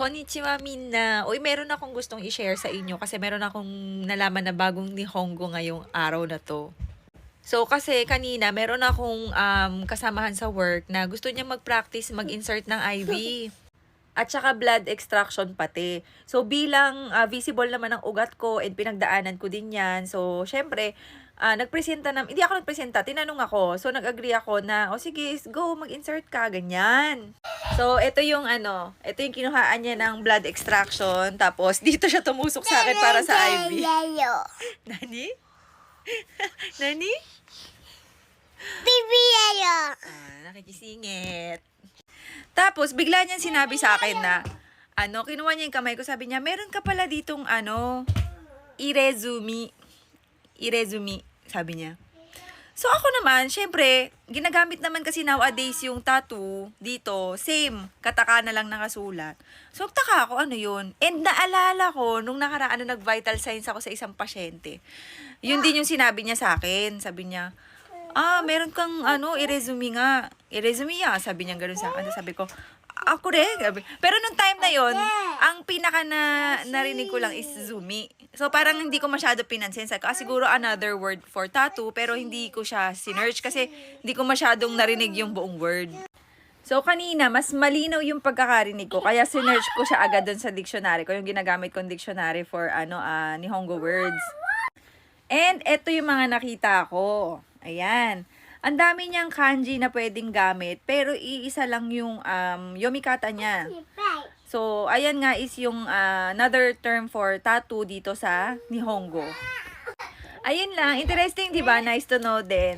Konnichiwa minna. Uy, meron akong gustong i-share sa inyo kasi meron akong nalaman na bagong Nihongo ngayong araw na to. So, kasi kanina, meron akong um, kasamahan sa work na gusto niya mag-practice mag-insert ng IV. At saka blood extraction pati. So, bilang ah, visible naman ang ugat ko and pinagdaanan ko din yan. So, syempre, ah, nagpresenta na, hindi ako nagpresenta, tinanong ako. So, nag-agree ako na, o sige, go, mag-insert ka, ganyan. So, ito yung ano, ito yung kinuhaan niya ng blood extraction. Tapos, dito siya tumusok sa akin para sa IV. Nani? Nani? Baby yellow. Ah, nakikisingit. Tapos, bigla niyang sinabi sa akin na, ano, kinuha niya yung kamay ko, sabi niya, meron ka pala ditong, ano, irezumi. Irezumi, sabi niya. So, ako naman, syempre, ginagamit naman kasi nowadays yung tattoo dito, same, kataka na lang nakasulat. So, taka ako, ano yun? And naalala ko, nung nakaraan, nung nag-vital signs ako sa isang pasyente, yun din yung sinabi niya sa akin. Sabi niya, ah, meron kang, ano, i-resume nga. I-resume ya, sabi niya gano'n sa akin. Sabi ko, ako rin. Pero nung time na yon ang pinaka na narinig ko lang is zumi. So, parang hindi ko masyado pinansin. Sabi ko, ah, siguro another word for tattoo, pero hindi ko siya sinerch kasi hindi ko masyadong narinig yung buong word. So, kanina, mas malinaw yung pagkakarinig ko. Kaya sinerch ko siya agad dun sa dictionary ko, yung ginagamit kong dictionary for, ano, ah, Nihongo words. And eto yung mga nakita ko. Ayan. Ang dami niyang kanji na pwedeng gamit, pero iisa lang yung um, yomikata niya. So, ayan nga is yung ah, another term for tattoo dito sa Nihongo. Ayun lang. Interesting, di ba? Nice to know din.